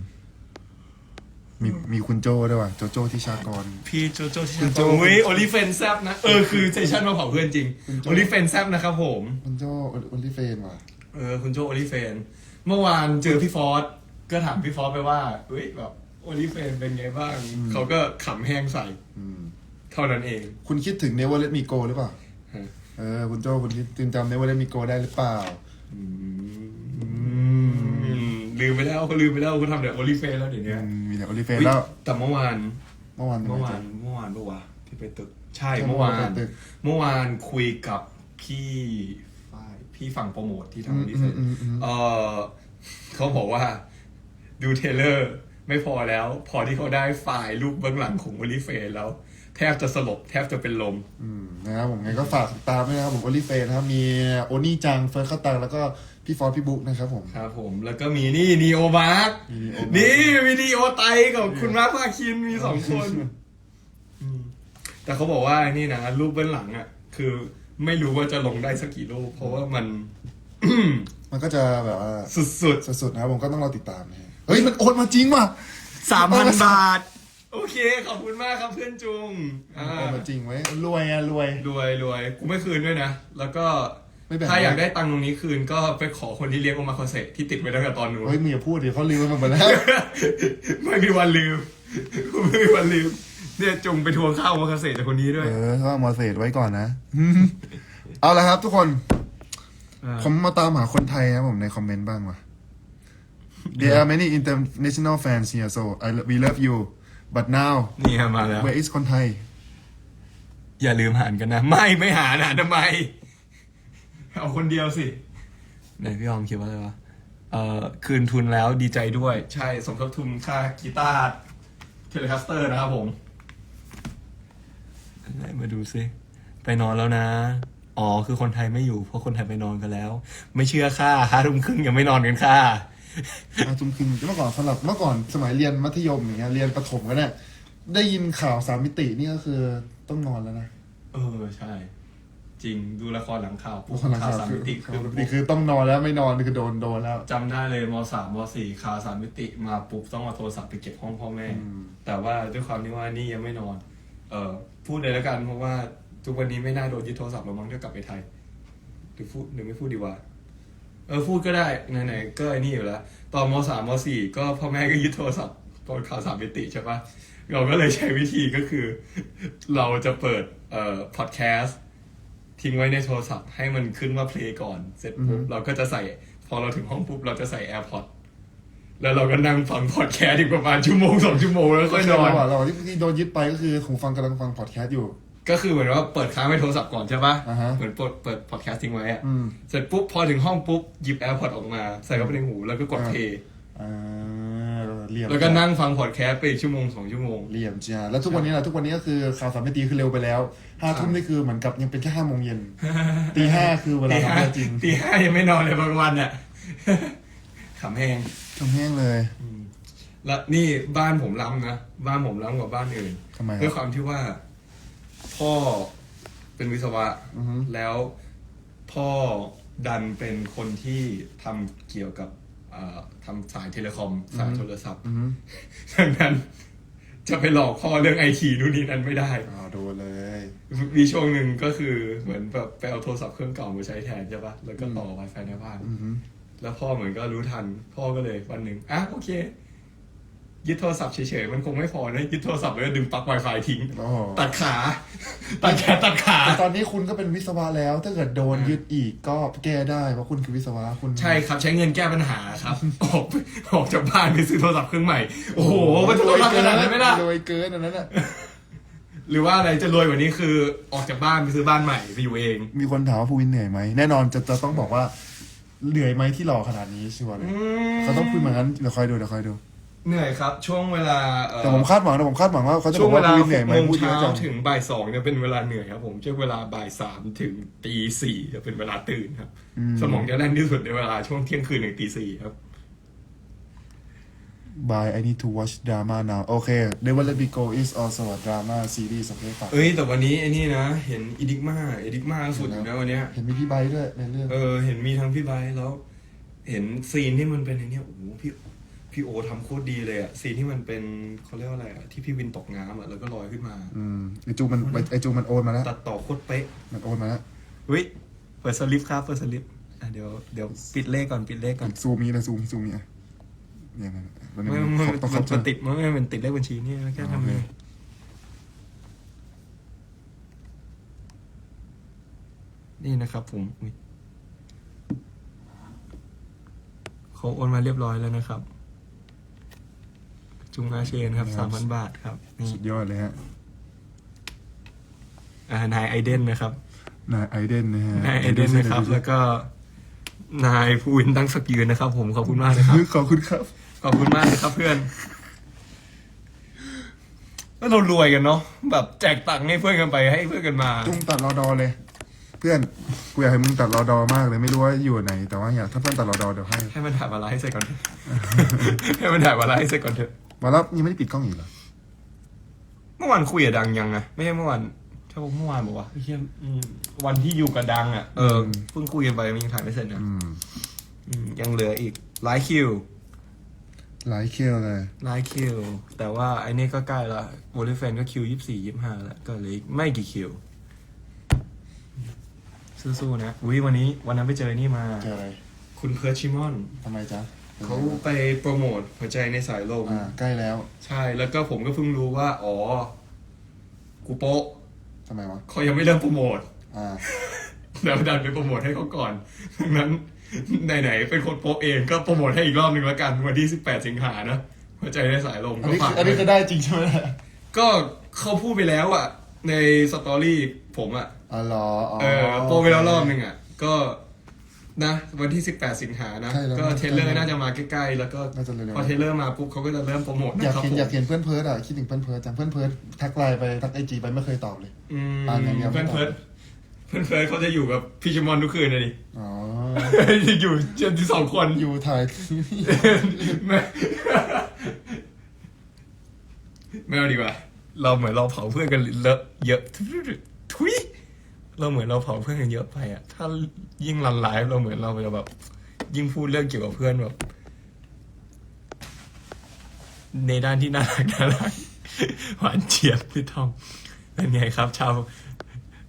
Speaker 2: มีมีคุณโจด้วยว่ะโจโจที่ชากร
Speaker 1: พี่โจโจที่
Speaker 2: คุณโจ
Speaker 1: โอ้ยโอลิเฟนแซบนะ เออ คือเซสชั่นมาเผาเพื่อนจริง
Speaker 2: คุณโจ
Speaker 1: โอลิเฟนแซบนะครับผม
Speaker 2: คุณโจโอลิเฟนว่ะ
Speaker 1: เออ คุณโจโอลิเฟน เมื่อวานเจอพี่ฟอสก็ถามพี่ฟอสไปว่าเฮ้ยแบบโอลิเฟนเป็นไงบ้าง เขาก็ขำแห้งใส่
Speaker 2: อืม
Speaker 1: เท่านั้นเอง
Speaker 2: คุณคิดถึง Never Let Me Go หรือเปล่า
Speaker 1: ฮะ
Speaker 2: เออ คุณโจคุณคิดจึงจำ Never Let Me Go ได้หรือเปล่า
Speaker 1: อืม ลืมไปแล้วเขาลืมไปแล้วเขาทำแต่โอลิเฟนแล้วเดี๋ยวนี้
Speaker 2: อืมมีแต่โอลิเฟนแล้ว
Speaker 1: แต่เมื่อวาน
Speaker 2: เมื่อวาน
Speaker 1: เมื่อวานเมื่อวานปะวะที่ไปตึกใช่
Speaker 2: ใช่
Speaker 1: เมื่อวาน
Speaker 2: เมื่อวานไปตึก
Speaker 1: เมื่อวานคุยกับพี่ฝ้ายพี่ฝั่งโปรโมทที่
Speaker 2: อื
Speaker 1: ทำ
Speaker 2: ม
Speaker 1: โอลิ
Speaker 2: อื
Speaker 1: เฟ
Speaker 2: ม
Speaker 1: น
Speaker 2: อืมอืม
Speaker 1: เออเขาบอกว่าดูเทรลเลอร์ไม่พอแล้ว พอที่เขาได้ไฟล์รูปเบื้องหลังของโอลิเฟนแล้ว แทบจะสลบแทบจะเป็นลม
Speaker 2: อืมนะครับผมไงก็ฝากติดตามด้วยนะครับผมโอลิเฟนนะครับมีโอนี่จังเฟิร์สเข้าตังแล้วก็ พี่ฟอร์พี่บุ๊กนะครับผม
Speaker 1: ครับผมแล้วก็มีนี่นีโอมาร์ก
Speaker 2: มี Neo Mark
Speaker 1: นี่มีนีโอไตกับคุณมาร์คพาคินมีสองคนอืมแต่เขาบอกว่านี่นะรูปเบื้องหลังอะ คือไม่รู้ว่าจะลงได้สักกี่รูป เพราะว่ามัน
Speaker 2: มันก็จะแบบว่า
Speaker 1: สุด
Speaker 2: สุดๆนะครับผมก็ต้องรอติดตามนะฮะเฮ้ยมันโอนมาจริงว่ะ
Speaker 1: ๆสามพันบาท โอเค ขอบคุณมากครับเพื่อนจุงอ่า
Speaker 2: โอนมาจริงไว้ยรวยอะรวย
Speaker 1: รวยรวยกูไม่คืนด้วยนะ แล้วก็
Speaker 2: ไม่แบ่ง
Speaker 1: ถ้าอยากได้ตังค์ตรงนี้คืนก็ไปขอคนที่เลี้ยงโอมาคาเซที่ติดไว้ตั้งแต่ตอนนู้น
Speaker 2: เฮ้ยมึงอย่าพูดดิเขาลืมมันหมดแล้ว
Speaker 1: ไม่มีวันลืมกูไม่มีวันลืมเนี่ยจุงไปทวงข้าวโอมาคาเซจากคนนี้ด้วย
Speaker 2: เออถ้ามาเสดไว้ก่อนนะ เอาละครับทุกคน ผมมาตามหาคนไทยนะครับผมในคอมเมนต์บ้างว่ะ There are many international fans here so I lo- we love you but now
Speaker 1: นี่ฮะมาแล้ว
Speaker 2: where is คนไทย
Speaker 1: อย่าลืมหารกันนะ ไม่ไม่หารหารทำไม เอาคนเดียวสิ ไหนพี่ออมคิดว่าอะไรวะเอ่อคืนทุนแล้วดีใจด้วย ใช่สมทบทุนค่ากีตาร์เทเลคัสเตอร์นะครับผม ไหนมาดูสิไปนอนแล้วนะ อ๋อ คือคนไทยไม่อยู่ เพราะคนไทยไปนอนกันแล้ว ไม่เชื่อค่าห้าทุ่มครึ่งยังไม่นอนกันค่า
Speaker 2: อาจุมคิงเมื่อก่อนสำหรับเมื่อก่อนสมัยเรียนมัธยมอย่างเงี้ยเรียนประถมกันเนี่ยได้ยินข่าวสามมิตินี่ก็คือต้องนอนแล้วนะ
Speaker 1: เออ ใช่ จริงดูละครหลังข่าวปุ๊บ
Speaker 2: คนละข่าว
Speaker 1: สาม
Speaker 2: คือ
Speaker 1: มิติ
Speaker 2: ข่าว
Speaker 1: คือ
Speaker 2: สามมิติคือต้องนอนแล้วไม่นอนคือโดนโดนแล้ว
Speaker 1: จำได้เลยมสามมสี่ข่าวสามมิติมาปุ๊บต้องเอาโทรศัพท์ไปเก็บห้องพ่อแม่
Speaker 2: อืม
Speaker 1: แต่ว่าด้วยความที่ว่านี่ยังไม่นอน เออพูดเลยแล้วกันเพราะว่าทุกวันนี้ไม่น่าโดนยึดโทรศัพท์แล้วมั้งถ้ากลับไปไทยหรือพูดหรือไม่พูดดีกว่าเออพูดก็ได้ไหนๆก็ไอ้นี่อยู่แล้วตอนมสามมสี่ก็พ่อแม่ก็ยึดโทรศัพท์ตอนข่าวสามมิติใช่ปะเราก็เลยใช้วิธีก็คือ เราจะเปิดเอ่อพอดแคสต์ ทิ้งไว้ในโทรศัพท์ให้มันขึ้นว่าเพลงก่อนเสร็จปุ๊บ
Speaker 2: อือฮึ
Speaker 1: เราก็จะใส่ พอเราถึงห้องปุ๊บเราจะใส่ AirPod แล้วเราก็นั่งฟังพอดแคสต์อีกประมาณชั่วโมงสองชั่วโมงแล้วค่อยนอน
Speaker 2: ระหว่างระหว่างที่โดนยึดไปก็คือผมฟังกำลังฟังพอดแคสต์อยู่
Speaker 1: ก็คือเหมือนว่าเปิดค้างไว้โทรศัพท์ก่อนใช่ปะ
Speaker 2: อ่าฮะ
Speaker 1: เหมือนเปิดเปิดพอดแคสต์ทิ้งไว้อะ
Speaker 2: อืม
Speaker 1: เสร็จปุ๊บพอถึงห้องปุ๊บหยิบ AirPod ออกมา ใส่เข้าไปในหูแล้วก็กด
Speaker 2: อ่า
Speaker 1: เพลย์
Speaker 2: อ่า เหลี่ยม
Speaker 1: แล้วก็นั่งฟังพอดแคสต์ไปอีกชั่วโมงสองชั่วโมง
Speaker 2: เหลี่ยมจ้าแล้วทุกวันนี้นะทุกวันนี้ก็คือข่าวสามมิติคือเร็วไปแล้วห้าทุ่มนี่คือเหมือนกับยังเป็นแค่ห้าโมงเย็นตีห้าคือเวลา
Speaker 1: ตี
Speaker 2: ทำ
Speaker 1: ห้า
Speaker 2: ได้จริง
Speaker 1: ตีห้ายังไม่นอนเลยบางวันอะขำแห้ง
Speaker 2: ทำแห้งเลย
Speaker 1: แล้วนี่บ้านผมล้ำนะบ้านผมล้ำกว่าบ้านอื่น
Speaker 2: ทำไมค
Speaker 1: ด้ว
Speaker 2: รั
Speaker 1: ย
Speaker 2: บ
Speaker 1: ความที่ว่า พ่อเป็นวิศวะ
Speaker 2: อือฮึ
Speaker 1: แล้วพ่อดันเป็นคนที่ทำเกี่ยวกับเอ่อ ทำสายเทเลคอม สายโทรศัพท์
Speaker 2: อือฮึ
Speaker 1: ดังนั้น จะไปหลอกพ่อเรื่องไอทีนู่นนี่นั่นไม่ได้
Speaker 2: อ้าวโดนเลย
Speaker 1: มีช่วงหนึ่งก็คือเหมือนแบบไปเอาโทรศัพท์เครื่องเก่ามาใช้แทนใช่ปะแล้วก็ต่อ Wi-Fi ในบ้าน
Speaker 2: อือฮึ
Speaker 1: แล้วพ่อเหมือนก็รู้ทัน พ่อก็เลยวันหนึ่งอะโอเค ยึดโทรศัพท์เฉยๆมันคงไม่พอนะยึดโทรศัพท์แล้วก็ดึงปลั๊ก Wi-Fi ทิ้ง
Speaker 2: โอ้โห
Speaker 1: ตัดขา ตัดแขนตัดขา
Speaker 2: แต่ตอนนี้คุณก็เป็นวิศวะแล้ว ถ้าเกิดโดนยึดอีกก็แก้ได้เพราะคุณคือวิศวะคุณ
Speaker 1: ใช่ครับใช้เงินแก้ปัญหาครับ ออกออกจากบ้านไปซื้อโทรศัพท์เครื่องใหม่ โอ้โหมันจะต้องทำขนาดนั้นไหมล่ะ
Speaker 2: รวยเกินอันนั้นอะ
Speaker 1: หรือว่าอะไรจะรวยกว่านี้คือออกจากบ้านไปซื้อบ้านใหม่ไปอยู่เอง
Speaker 2: มีคนถามว่าภูวินเหนื่อยไหมแน่นอนจะจะต้องบอกว่าเหนื่อยไหมที่รอขนาดนี้ชัวร์เลยเขาต้องพูดเหมือนนั้นเดี๋ยวคอยดูเดี๋ยวคอยดู
Speaker 1: เหนื่อยครับ ช่วงเวลาเอ่อ
Speaker 2: แต่ผมคาดหวังนะผมคาดหวังว่าเขาจะบ
Speaker 1: ช่ว
Speaker 2: องก
Speaker 1: เว
Speaker 2: ว่า
Speaker 1: ลา
Speaker 2: ภูวิน
Speaker 1: ห
Speaker 2: เหนื่อย
Speaker 1: ก
Speaker 2: ไหม
Speaker 1: โมง
Speaker 2: พูดเย
Speaker 1: เช้า
Speaker 2: อะจัง
Speaker 1: ถึงบ่ายสองเนี่ยเป็นเวลาเหนื่อยครับผมช่วงเวลาบ่ายสามถึงตีสี่จะเป็นเวลาตื่นครับ สมองจะแน่นที่สุดในเวลาช่วงเที่ยงคืนถึงตีสี่ครับ
Speaker 2: บาย I need to watch drama now โอเค Never Let Me Go is also a drama series โอเคฝาก
Speaker 1: เอ้ยแต่วันนี้ไอ้นี่นะ เห็นอีดิกมาอีดิกมาสุดอยู่นะวันเนี้ย
Speaker 2: เห็นมีพี่ไบร์ทด้วยในเรื่อง
Speaker 1: เออเห็นมีทั้งพี่ไบร์ทแล้ว เห็นซีนที่มันเป็นไอ้เนี้ยโอ้โหพี่ พี่โอทำโคตรดีเลยอะซีนที่มันเป็นเขาเรียกว่าอะไรอะที่พี่วินตกน้ำอะแล้วก็ลอยขึ้นมา
Speaker 2: อืมไอจูมันไอจูมันโอนมาแล้ว
Speaker 1: ตัดต่อโคตรเป๊ะ
Speaker 2: มันโอนมาแล้ว
Speaker 1: เฮ้ยเปิดสลิปครับเปิดสลิปอะเดี๋ยวเดี๋ยวปิดเลขก่อนปิดเลขก่อน
Speaker 2: ซูมนี้นะซูมซูมนี้อะเนี่ยนะมัน
Speaker 1: ไม่
Speaker 2: มัน
Speaker 1: ไม่
Speaker 2: เขาต้อง
Speaker 1: มั
Speaker 2: เขา
Speaker 1: นมันติดมันไม่มันติดเลขบัญชีนี่แค่ทำไงนี่นะครับผมอุ๊ยเขาโอนมาเรียบร้อยแล้วนะครับ จุงอาเชนครับสามพันบาทครับนี่
Speaker 2: สุดยอดเลยฮะ
Speaker 1: อ่านายไอเดนนะครับ
Speaker 2: นายไอเดนนะฮะ
Speaker 1: นายไอเดนนะครับ แล้วก็นายภูวินตั้งสกยืนนะครับ ผมขอบคุณมากนะครับ
Speaker 2: ขอบคุณครับ
Speaker 1: ขอบคุณมากนะครับเพื่อนแล้วเรารวยกันเนาะแบบแจกตังค์ให้เพื่อนกันไปให้เพื่อนกันมา
Speaker 2: จุงตัดรอดอเลย เพื่อนกูอยากให้มึงตัดรอดอมากเลยไม่รู้ว่าอยู่ไหน แต่ว่าอยากถ้าเพื่อนตัดรอดอเดี๋ยวให้
Speaker 1: ให้มันถ่ายเวลาให้เสร็จก่อนเถอะให้มันถ่ายเวลาให้เสร็จก่อนเถอะ
Speaker 2: มาแล้วยังไม่ได้ปิดกล้องอีกเหรอ
Speaker 1: เมื่อวานคุยกับดังยังไงไม่ใช่เมื่อวานใช่ปะเมื่อวานบอกว่าไม่ใช่อืมวันที่อยู่กับดังอะเออเพิ่งคุยกันไปมันยังถ่ายไม่เสร็จนะ
Speaker 2: อืม
Speaker 1: อืมยังเหลืออีกหลายคิว
Speaker 2: หลายเคียวเลย
Speaker 1: หลายคิว แต่ว่าไอ้นี่ก็ใกล้ละโอลิเฟนก็คิวยี่สี่ยี่ห้าแล้วก็เหลืออีกไม่กี่คิวสู้ๆนะอุ้ยวันนี้วันนั้นไปเจอนี่มา
Speaker 2: เจออะไร
Speaker 1: คุณเพิร์ชชิมอน
Speaker 2: ทำไมจ๊ะ
Speaker 1: เขาไปโปรโมทหัวใจในสายลม
Speaker 2: อ่าใกล้แล้ว
Speaker 1: ใช่ แล้วก็ผมก็เพิ่งรู้ว่า อ๋อ กูโป๊ะ
Speaker 2: ทำไมวะ
Speaker 1: เขายังไม่เริ่มโปรโมท
Speaker 2: อ่า
Speaker 1: แล้วดันไปโปรโมทให้เขาก่อนดังนั้นไหนๆเป็นคนโป๊ะเองก็โปรโมทให้อีกรอบหนึ่งแล้วกัน วันที่ 18 สิงหานะหัวใจในสายลม
Speaker 2: อัน
Speaker 1: ก็
Speaker 2: นี้
Speaker 1: ฝาก
Speaker 2: อันนี้
Speaker 1: ไว้
Speaker 2: จะได้จริงใช่ไหมเนี่ย
Speaker 1: ก็เขาพูดไปแล้วอะ ในสตอรี่ผมอะ
Speaker 2: อ๋อเหรออ๋อ
Speaker 1: เออโปรไปแล้วรอบหนึ่งอะ ก็ นะ วันที่ 18 สิงหานะ
Speaker 2: ใช่แล้ว
Speaker 1: ก็เทรลเลอร์น่าจะมาใกล้ๆ แล้วก็
Speaker 2: น่าจะเร็วๆ
Speaker 1: พอเทรลเลอร์มาปุ๊บเขาก็จะเริ่มโปรโมท
Speaker 2: อยาก
Speaker 1: นะครับ
Speaker 2: เห็น
Speaker 1: ผม
Speaker 2: อยากเห็นเพื่อนเพิร์ดอะคิดถึงเพื่อนเพิร์ดจังเพื่อนเพิร์ดทักไลน์ไปทักไอจีไปไม่เคยตอบเลย
Speaker 1: อืม
Speaker 2: อ่านอย่างเดียวไม่
Speaker 1: เพื่อน
Speaker 2: ตอบ
Speaker 1: เพิร์ดเพื่อนเพิร์ดเขาจะอยู่กับพี่ชิมอนทุกคืนเลยดิ
Speaker 2: อ๋อ
Speaker 1: อยู่เจนที่สองคน
Speaker 2: อยู่ถ่าย
Speaker 1: ไม่ไม่เอาดีกว่า เราเหมือนเราเผาเพื่อนกันเลอะเยอะ ทุย เราเหมือนเราเผาเพื่อนกันเยอะไปอะถ้ายิ่งรันไลฟ์เราเหมือนเราจะแบบ ยิ่งพูดเรื่องเกี่ยวกับเพื่อนแบบ ในด้านที่น่ารักน่ารักหวานเจี๊ยบพี่ทอมเป็นไงครับ ชาว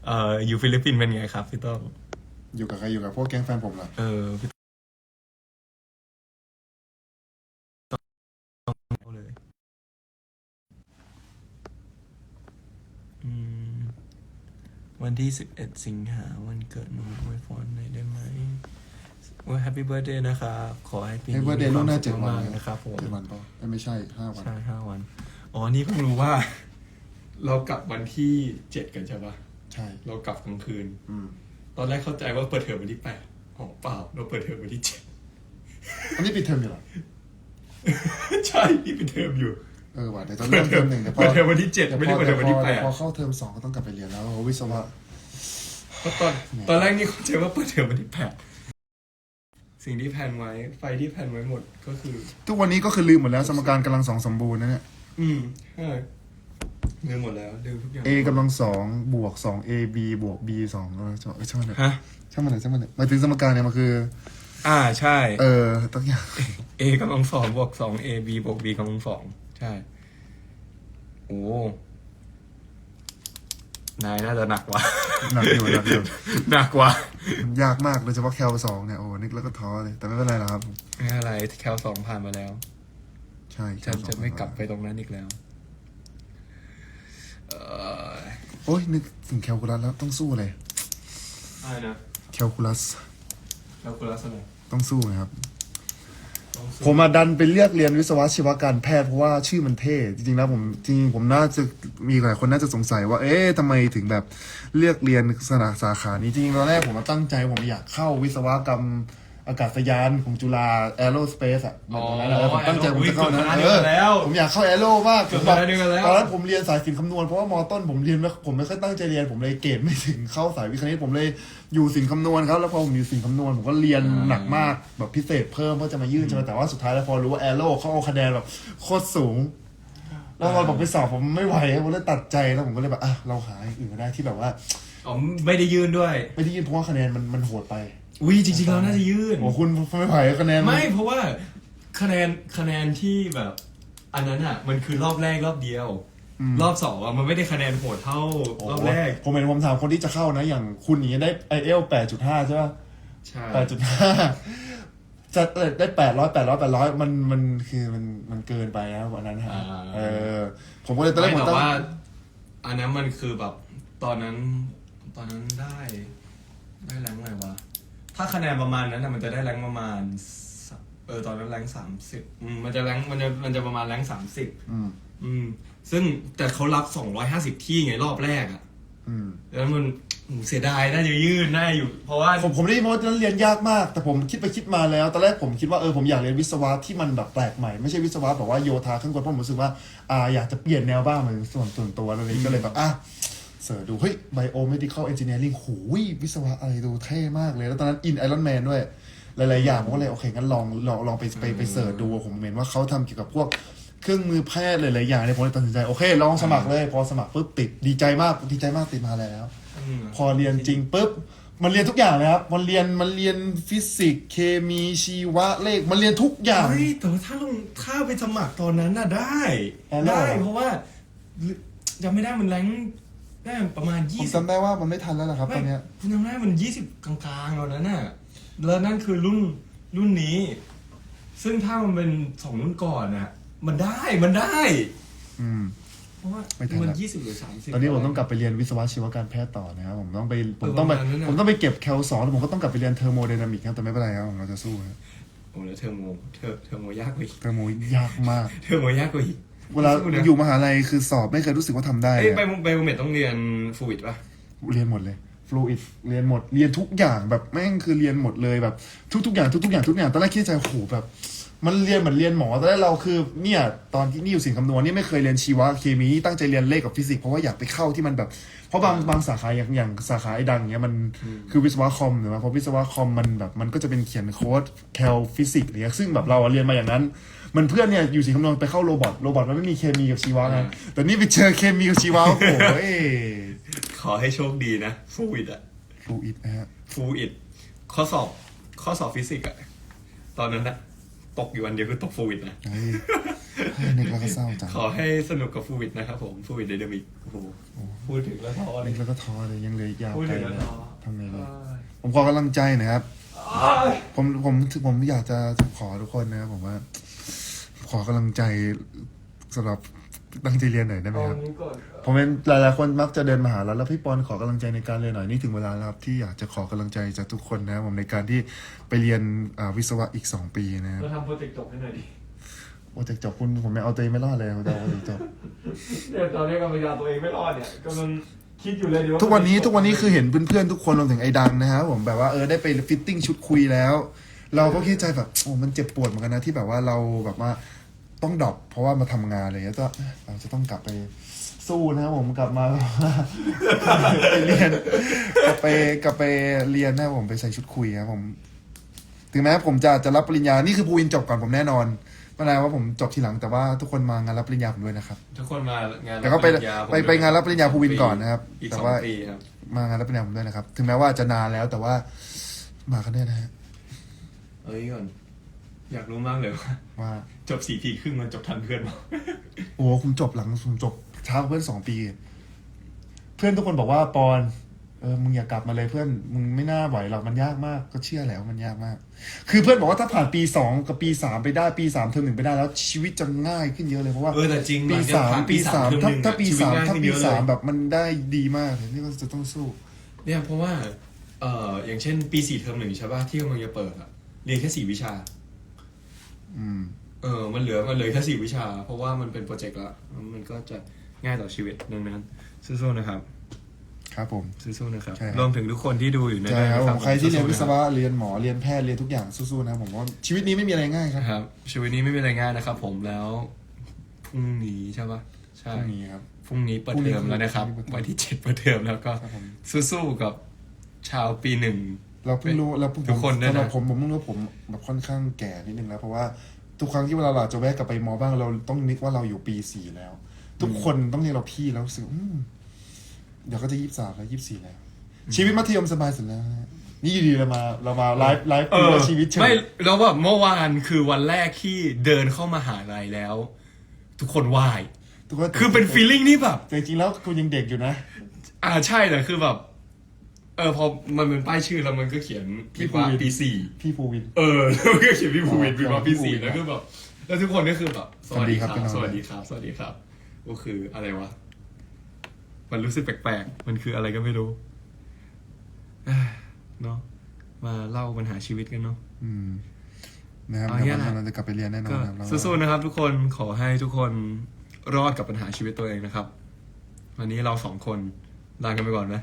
Speaker 1: เอ่ออยู่ฟิลิปปินส์เป็นไงครับพี่ต้อง
Speaker 2: อยู่กับใครอยู่กับพวกแก๊งแฟนผมเหรอ
Speaker 1: เออพี่ต้องเลย อืม วัน ที่สิบเอ็ดสิงหาวันเกิดหนูอวยพรหน่อยได้ไหมว่าแฮปปี้เบิร์ดเดย์นะครับ ขอให้ปีนี้
Speaker 2: เฮ้ยว่าเดย์ล่วงหน้าเจ็ดวัน
Speaker 1: มาก
Speaker 2: เลย
Speaker 1: ๆนะครับผม
Speaker 2: เจ็ดวันเปล่าเอ้ยไม่ใช่ห้าวัน
Speaker 1: ใช่ห้าวัน อ๋อ นี่เพิ่งรู้ว่า เรากลับวันที่เจ็ดกันใช่ปะ
Speaker 2: ใช่
Speaker 1: เรากลับกลางคืน
Speaker 2: อืม
Speaker 1: ตอนแรกเข้าใจว่าเปิดเทอมวันที่แปดอ๋อเปล่า เราเปิดเทอมวันที่เจ็ด
Speaker 2: อันนี้ปิดเทอมอยู่เหรอ
Speaker 1: ใช่พี่เป็นเทอมอยู่
Speaker 2: เออว่ะเดี๋ยวตอนเริ่มเทอมหนึ่งเดี๋ยวพอ
Speaker 1: เปิดเทอมวันที่เจ็ดไม่ได้เปิดเทอมวันที่แปด
Speaker 2: พอเข้าเทอมสองก็ต้องกลับไปเรียนแล้ววิศวะ
Speaker 1: เพราะตอนตอนแรกนี่เข้าใจว่าเปิดเทอมวันที่แปดสิ่งที่แพลนไว้ ไฟที่แพลนไว้หมดก็คือ
Speaker 2: ทุกวันนี้ก็คือลืมหมดแล้วสมการกำลังสองสมบูรณ์นะเนี่ย
Speaker 1: อืมใช่ลืมหมดแล้วลืมทุกอย่าง
Speaker 2: a กำลังสองบวกสอง a b บวก b สองเออช่างช่างมันเถอะ
Speaker 1: ฮะ
Speaker 2: ช่างมันเถอะช่างมันเถอะหมายถึงสมการเนี่ยมันคือ
Speaker 1: อ่าใช่
Speaker 2: เออต้องอย่าง
Speaker 1: a กำลังสองบวกสอง a b บวก b กำลังสองใช่ โอ้ นายน่าจะหนักว่ะ
Speaker 2: หนักอยู่หนักอยู่
Speaker 1: หนักว่ะ
Speaker 2: มันยากมากโดยเฉพาะแคลสองเนี่ยโอ้นึกแล้วก็ท้อเลย แต่ไม่เป็นไรหรอกครับ
Speaker 1: ไม่เป็นไรแคลสองผ่านมาแล้ว
Speaker 2: ใช่
Speaker 1: ฉัน
Speaker 2: แคลส
Speaker 1: จะ
Speaker 2: อง
Speaker 1: ไม่กลับไปตรงนั้นอีกแล้ว เออ
Speaker 2: โอ้ยนึกถึงแคลคูลัสแล้วต้องสู้เลย
Speaker 1: อะไรนะ
Speaker 2: แคลคูลัส
Speaker 1: แคลคูลัสอะไร
Speaker 2: ต้องสู้นะครับ
Speaker 1: ต้องสู้
Speaker 2: ผมมาดันไปเลือกเรียนวิศวะชีวการแพทย์เพราะว่าชื่อมันเท่จริงๆแล้วผมจริงๆผมน่าจะมีหลายคนน่าจะสงสัยว่า เอ๊ะทำไมถึงแบบเลือกเรียนสาสาขานี้จริงๆตอนแรกผมมาตั้งใจผมอยากเข้าวิศวกรรม อากาศยานของจุฬาแอโรสเปซอะ
Speaker 1: อ๋อ
Speaker 2: ตอนนั้นอะผมตั้งใจผมจะเข้านะ
Speaker 1: อุ๊ยเกือบคณะเดียวกันแล้ว
Speaker 2: ผมอยากเข้าแอโรมาก
Speaker 1: เกือบ
Speaker 2: แบบ
Speaker 1: คณะเดียวกันแล้ว
Speaker 2: ตอนนั้นผมเรียนสายศิลป์คำนวณเพราะว่ามอต้นผมเรียนไม่ผมไม่ค่อยตั้งใจเรียนผมเลยเกรดไม่ถึงเข้าสายวิทย์คณิตผมเลยอยู่ศิลป์คำนวณครับแล้วพอผมอยู่ศิลป์คำนวณผมก็เรียนหนักมากแบบพิเศษเพิ่มเพื่อจะมายื่นใช่ไหมแต่ว่าสุดท้ายแล้วพอรู้ว่าแอโร่เขาเอาคะแนนแบบโคตรสูงแล้วตอนผมไปสอบผมไม่ไหวผมเลยตัดใจแล้วผมก็เลยแบบอะเราหาอย่างอื่นก็ได้ที่แบบว่า
Speaker 1: อ๋อไม่ได้ยื่นด้วย
Speaker 2: ไม่ได้ยื่นเพราะว่าคะแนนมันมันโหดไป
Speaker 1: อุ้ยจริงๆเราน่าจะยื่น
Speaker 2: โอ้คุณไม่ไหวคะแนนน
Speaker 1: ไม่เพราะว่าคะแนนคะแนนที่แบบ อันนั้นอะ มันคือรอบแรกรอบเดียว รอบสองอะมันไม่ได้คะแนนโหดเท่า
Speaker 2: โอ้
Speaker 1: รอบแรก
Speaker 2: ผมเห็นผมถามคนที่จะเข้านะ อย่างคุณอย่างเงี้ยได้ไอเอลแปดจุดห้าใช่ป่ะ
Speaker 1: ใช่
Speaker 2: แปดจุดห้าจะได้แปดร้อยแปดร้อยแปดร้อยมันมันคือมันมันเกินไปนะวันนั้นฮะเออ ผมก็เลยตอนแร
Speaker 1: ไม่
Speaker 2: กผม
Speaker 1: แต่
Speaker 2: ต้อง
Speaker 1: ว่า อันนั้นมันคือแบบ ตอนนั้น ตอนนั้นได้ ได้แรงอะไรวะ ถ้าคะแนนประมาณนั้นนะมันจะได้แรงประมาณสเออตอนนั้นแรงสามสิบมันจะแรงมันจะมันจะประมาณแรงสามสิบ
Speaker 2: อืม
Speaker 1: อืม ซึ่งแต่เขารับสองร้อยห้าสิบที่ไงรอบแรกอะ
Speaker 2: อืม
Speaker 1: แล้วมันอืมเสียดายน่าจะยื่นน่าอยู่ เพราะว่า
Speaker 2: ผมผมได้ยินว่านั้นเรียนยากมาก แต่ผมคิดไปคิดมาแล้วตอนแรกผมคิดว่าเออผมอยากเรียนวิศวะที่มันแบบแปลกใหม่ไม่ใช่วิศวะแบบว่าโยธาเครื่องกลเพราะผมรู้สึกว่าอ่าอยากจะเปลี่ยนแนวบ้างเหมือนส่วนส่วนตัวอะไรอย่างงี้ก็เลยแบบอะ เสิร์ชดู เฮ้ย biomedical engineering หูยวิศวะอะไรดูเท่มากเลย แล้วตอนนั้นอินไอรอนแมนด้วย หลาย ๆ อย่างผมก็เลยโอเคงั้นลองลองลองไปไปไปเสิร์ชดูผมเห็นว่าเขาทำเกี่ยวกับพวกเครื่องมือแพทย์หลาย ๆ อย่างเนี่ยผมเลยตัดสินใจ โอเค ลองสมัครเลย พอสมัครปุ๊บติดดีใจมากดีใจมากติดมาแล้ว
Speaker 1: ม
Speaker 2: พอเรียนจริงปุ๊บมันเรียนทุกอย่างเลยครับ มันเรียนมันเรียนฟิสิกส์เคมีชีวะเลข มันเรียนทุกอย่าง
Speaker 1: เฮ้ยแต่ว่าถ้าลงถ้าไปสมัครตอนนั้นน่ะได้
Speaker 2: อ๋อเหรอ
Speaker 1: ได้ เพราะว่าจำไม่ได้มันแรง ได้ประมาณ
Speaker 2: ผม
Speaker 1: ยี่สิบ
Speaker 2: จำได้ว่ามันไม่ทันแล้วล่ะครับตอนเนี้ย
Speaker 1: คุณจำได้มันยี่สิบกลางๆตอนนั้นน่ะแล้วนั่นคือรุ่นรุ่นนี้ ซึ่งถ้ามันเป็นสองรุ่นก่อนน่ะ มันได้มันได้
Speaker 2: อืม
Speaker 1: เพราะว่า
Speaker 2: ไม่ทัน
Speaker 1: มัน
Speaker 2: ละ
Speaker 1: ยี่สิบหรือสามสิบ
Speaker 2: ตอนนี้ผมต้องกลับไปเรียนวิศวะชีวการแพทย์ต่อนะครับผมต้องไปผม
Speaker 1: เออ
Speaker 2: ต้องไป
Speaker 1: ประมาณนั้นน่ะ
Speaker 2: ผมต้องไปเก็บแคลสองแล้วผมก็ต้องกลับไปเรียนเทอร์โมไดนามิกครับแต่ไม่เป็นไรครับผมเราจะสู้ครับ
Speaker 1: โอ้แล้วเทอร์โมเทอร์เทอร์โมยากกว่าอีก
Speaker 2: เทอร์โมยากมาก
Speaker 1: เทอร์โมยากกว่าอีก
Speaker 2: เวลา
Speaker 1: สู้นะ
Speaker 2: อยู่มหาลัยคือสอบไม่เคยรู้สึกว่าทำได้
Speaker 1: เอ้ย
Speaker 2: อะ
Speaker 1: ไปไปโมเมดต้องเรียนฟูวิดป่ะ
Speaker 2: เรียนหมดเลยฟลูอิดเรียนหมด เรียนทุกอย่างแบบแม่งคือเรียนหมดเลยแบบทุกๆอย่างทุกๆอย่างทุกอย่างตอนแรกคิดในใจโอ้โหแบบ มันเรียนเหมือนเรียนหมอตอนแรกเราคือเนี่ยตอนที่นี่อยู่สิงห์คำนวณนี่ไม่เคยเรียนชีวะเคมีตั้งใจเรียนเลขกับฟิสิกส์เพราะว่าอยากไปเข้าที่มันแบบ เพราะบางบางสาขาอย่างอย่างสาขาไอ้ดังเนี้ยมันคือวิศวะคอมหรือว่าเพราะวิศวะคอมมันแบบมันก็จะเป็นเขียนโค้ดแคลฟิสิกส์เนี่ยซึ่งแบบเราอะเรียนมาอย่างนั้น มันเพื่อนเนี่ยอยู่สิงห์คำนวณไปเข้าโรบอทโรบอทมันไม่มีเคมีกับชีวะไงแต่นี่ไปเจอเคมีกับชีวะโอ้โหเอ้ย
Speaker 1: ขอให้โชคดีนะฟูวิดอะ
Speaker 2: ฟลูอิดนะฮะ
Speaker 1: ฟูอิดข้อสอบข้อสอบฟิสิกส์อะตอนนั้นนะตกอยู่วันเดียวคือตกฟูวิดนะ
Speaker 2: เฮ้ยเฮ้ยนึกแล้วก็เศร้าจัง
Speaker 1: ขอให้สนุกกับฟูวิดนะครับผมฟูวิดไดนามิกโอ้โหพูดถึงแล้วท้อเล
Speaker 2: นึ
Speaker 1: ย
Speaker 2: กแล้วก็ท้อเลยยังเหลยยาว
Speaker 1: พูด
Speaker 2: ไกล
Speaker 1: ถึงแล้ว
Speaker 2: เลย
Speaker 1: ท้อ
Speaker 2: ทำไงดีผมขอกำลังใจหนะครับ ผมผมผมอยากจะขอทุกคนนะครับผมว่า ขอกำลังใจสำหรับตั้งใจเรียนหน่อยได้ไหม
Speaker 1: เอา
Speaker 2: ครับ
Speaker 1: นี้ก่อน
Speaker 2: ผมเป็นหลายๆคนมักจะเดินมาหาเราแล้วพี่ปอนขอกำลังใจในการเรียนหน่อยนี่ถึงเวลาแล้วครับที่อยากจะขอกำลังใจจากทุกคนนะครับผมในการที่ไปเรียนอ่าวิศวะอีกสองปีนะครับ
Speaker 1: เราทำโปรเจกต์จบให้หน่อยดิ
Speaker 2: โอ้จากจบคุณผมไม่เอาตัวเองไม่รอดเลยผมจะเอาโปรเจกต์จบ
Speaker 1: เนี่ยตอนนี้กำลังจะเอาตัวเองไม่รอดเนี่ยกำลัง คิดอยู่เลยเดี๋ยว
Speaker 2: ทุกวันนี้ทุกวันนี้คือเห็นเพื่อนๆทุกคนรวมถึงไอ้ดังนะครับผมแบบว่าเออได้ไปฟิตติ้งชุดคุยแล้ว เราก็คิดใจแบบโอ้มันเจ็บปวดเหมือนกันนะที่แบบว่าเราแบบว่าต้องดรอปเพราะว่ามาทำงานอะไรอย่างเงี้ยก็เราจะต้องกลับไปสู้นะครับผมกลับมา ไปเรียนกลับไปกลับไปเรียนนะครับผมไปใส่ชุดคุยครับผม ถึงแม้ผมจะจะรับปริญญานี่คือภูวินจบก่อนผมแน่นอน ไม่เป็นไรว่าผมจบทีหลังแต่ว่าทุกคนมางานรับปริญญาผมด้วยนะครับ
Speaker 1: ทุกคนมางาน
Speaker 2: แต่ก็ไป
Speaker 1: รับริญญาผม
Speaker 2: ไปไปงานรับปริญญาภูวินก่อนนะครับ
Speaker 1: อีก
Speaker 2: แต่
Speaker 1: สอง
Speaker 2: ว่า
Speaker 1: ปีครับ
Speaker 2: มางานรับปริญญาผมด้วยนะครับ ถึงแม้ว่าจะนานแล้วแต่ว่ามากันแน่นะฮะ
Speaker 1: เอ้ยก่อน อยากรู้มากเลยว่า
Speaker 2: ว่า
Speaker 1: จบสี่ปีครึ่งมันจบทันเพื่อนมั้
Speaker 2: โอ้คุณจบหลังคุณจบช้ากว่าเพื่อนสองปี เพื่อนทุกคนบอกว่าปอน เออมึงอย่ากลับมาเลยเพื่อนมึงไม่น่าไหวหรอกมันยากมากก็เชื่อแล้วมันยากมาก คือเพื่อนบอกว่าถ้าผ่านปีสองกับปีสามไปได้ปีสามเทอมหนึ่งไปได้แล้วชีวิตจะง่ายขึ้นเยอะเลยเพราะว่า
Speaker 1: เออแต่จริง
Speaker 2: ปี
Speaker 1: หลังจก
Speaker 2: สาม
Speaker 1: ผ่น
Speaker 2: ปีสาม
Speaker 1: เทอ
Speaker 2: ถ้า
Speaker 1: หนึ่ง
Speaker 2: ถ้าปี
Speaker 1: ชีวิต
Speaker 2: สาม
Speaker 1: ง่ย
Speaker 2: ถ้า
Speaker 1: ขึ้น
Speaker 2: ปี
Speaker 1: เยอะเลย
Speaker 2: สามแบบมันได้ดีมากเลยนี่ก็จะต้องสู้
Speaker 1: เนี่ยเพราะว่าเอ่ออย่างเช่น ปีสี่เทอมหนึ่งใช่ป่ะที่กำลังจะเปิดอะเรียนแค่สี่วิชา
Speaker 2: อืม
Speaker 1: เออ มันเหลือมันเหลือแค่สี่วิชา เพราะว่ามันเป็นโปรเจกต์ละมันก็จะง่ายต่อชีวิตดังนั้นสู้ๆนะครับ
Speaker 2: ครับผม
Speaker 1: สู้ๆนะครับ
Speaker 2: ใช่ครับ
Speaker 1: รวมถึงทุกคนที่ดูอยู่ใน
Speaker 2: ใช่ครับผมใครที่เรียนวิศ
Speaker 1: สู้ๆ
Speaker 2: วะเรียนหมอเรียนแพทย์เรียนทุกอย่างสู้ๆนะครับผมว่าชีวิตนี้ไม่มีอะไรง่ายครับ
Speaker 1: นะครับ ชีวิตนี้ไม่เป็นอะไรง่ายนะครับ ผมแล้วพรุ่งนี้ใช่ปะใช่
Speaker 2: พรุ่งนี้ครับ
Speaker 1: พรุ่งนี้เปิด
Speaker 2: พรุ่งนี้
Speaker 1: เทอมแล้วนะครับ
Speaker 2: พรุ่งนี้เปิดเทอม
Speaker 1: วันที่เจ็ดเปิดเทอมแล้วก็
Speaker 2: ครับผม
Speaker 1: สู้ๆกับชาวปีหนึ่ง
Speaker 2: เราเพิ่งรู้เราเพิ่ง
Speaker 1: ทุกคนด้วยนะ
Speaker 2: สำหรับผมผมเพิ่งรู้ว่าผมแบบค่อนข้างแก่นิดนึงแล้วเพราะว่าทุกครั้งที่เวลาเราจะแวะกลับไปมอบ้างเราต้องนึกว่าเราอยู่ปีสี่แล้ว ทุกคนต้องเรียกเราพี่แล้วรู้สึกอืม เดี๋ยวก็จะยี่สิบสามแล้วยี่สิบสี่แล้ว ชีวิตมัธยมสบายสุดแล้วนะฮะนี่อยู่ดีเรามาเรามาไลฟ์ไลฟ์ดูว่าชีวิตเฉย
Speaker 1: ไม่แล้วแบบเมื่อวานคือวันแรกที่เดินเข้ามาหาลัยแล้ว ทุกคนไหว้
Speaker 2: ทุกคน
Speaker 1: คือเป็นฟีลลิ่งที่แบบ
Speaker 2: แต่จริงๆแล้วคุณยังเด็กอยู่นะ
Speaker 1: อ่าใช่แต่คือแบบ เออพอมันเป็นป้ายชื่อแล้วมันก็เขียน
Speaker 2: พี่
Speaker 1: พี่ว่า
Speaker 2: ภูวิน
Speaker 1: ปีสี่
Speaker 2: พี่ภูวิน
Speaker 1: เออแล้วมันก็เขียนพี่ภูวิน
Speaker 2: อ๋อ
Speaker 1: พี่ว่าปีสี่
Speaker 2: พี่ภูวิน
Speaker 1: แล้วคือแบบแล้วทุกคนก็คือแบบสวัสดีครับ
Speaker 2: สวัสดีครับ
Speaker 1: สวัสดีครับสวัสดีครับก็คืออะไรวะ มันรู้สึกแปลกๆ มันคืออะไรก็ไม่รู้เอ้ยเนาะมาเล่าปัญหาชีวิตกันเนาะ
Speaker 2: อืมนะครับ
Speaker 1: เอา
Speaker 2: เดี๋ยว
Speaker 1: เงี้ย
Speaker 2: วัน
Speaker 1: แหละ
Speaker 2: เราจะกลับไปเรียนแน่นอ
Speaker 1: ก็
Speaker 2: นครับเรา
Speaker 1: สู้ๆนะครับทุกคนขอให้ทุกคนรอดกับปัญหาชีวิตตัวเองนะครับ วันนี้เราสองคนลากันไปก่อนไหม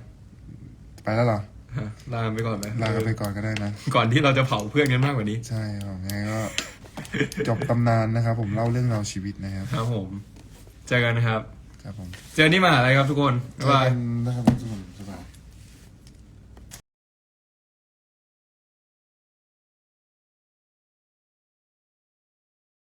Speaker 2: ไปแล้วเหรอ
Speaker 1: ฮะลากันไปก่อนไหม
Speaker 2: ลากันไปก่อนก็ได้นะ
Speaker 1: ก่อนที่เราจะเผาเพื่อนกันมากกว่านี้
Speaker 2: ใช่ครับไงก็จบตำนานนะครับ ผมเล่าเรื่องราวชีวิตนะครับ
Speaker 1: ครับผม เจอกันนะครับ
Speaker 2: ครับผม
Speaker 1: เจอกันที่มหาลัยครับทุกคน
Speaker 2: เจ
Speaker 1: บ๊ายาย
Speaker 2: อบกันนะครับทุกคน